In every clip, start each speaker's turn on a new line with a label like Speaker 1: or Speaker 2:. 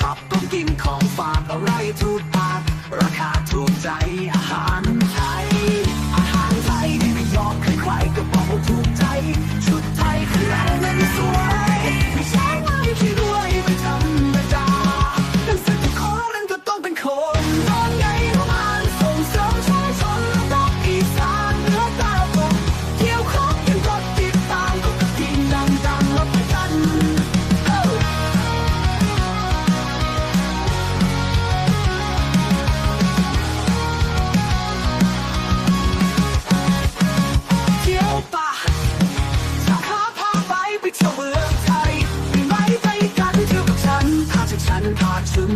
Speaker 1: ชอบต้องกินของฝากอะไรถูกปากราคาถูกใจ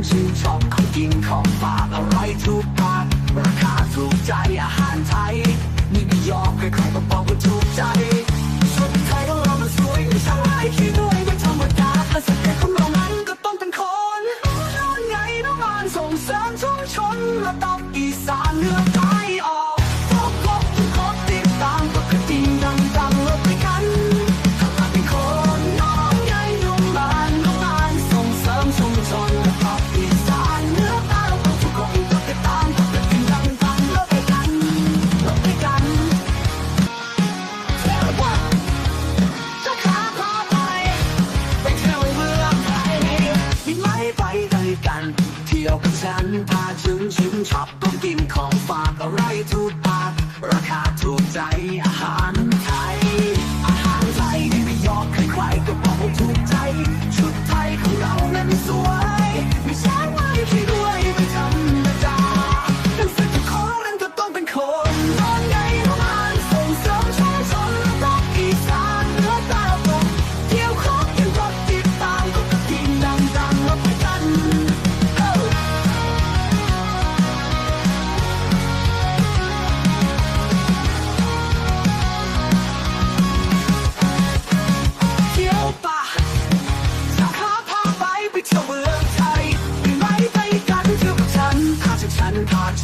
Speaker 1: ชื่นชอบของกินของฝากอร่อยถูกปากราคาถูกใจอาหารไทย นี่ไม่ยอมใครๆก็บอกว่าถูกใจชนไทยของเรามันสวยไม่ใช่ขี้ด้วยไม่ธรรมดาแต่สเต็ปของเรานั้นก็ต้องเป็นคนนอนไงน้องงานส่งเสริมชุมชนระต้องอีสานเนื้ออก เที่ยวกับฉันพาชิมชิมช็อปต้องกินของฝากอะไรทูกปากราคาถูกใจอาหาร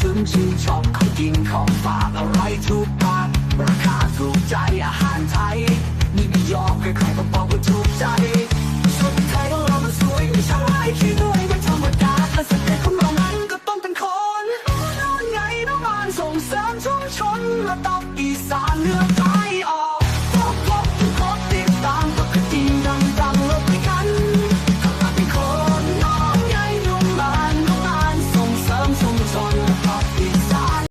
Speaker 1: พาถึงชื่นชอบของกินของฝากอร่อยทุกปากราคาถูกใจอาหารไทยนี่ไม่ยอมใครๆก็บอกว่าถูกใจชุดไทยของเรามันสวยไม่ใช่ขี้ด้วยไม่ธรรมดาแต่สเต็ปของเรานั้นก็ต้องเป็นคนนอนไงน้องมานส่งเสริมชุมชนระดับอีสานเหนือก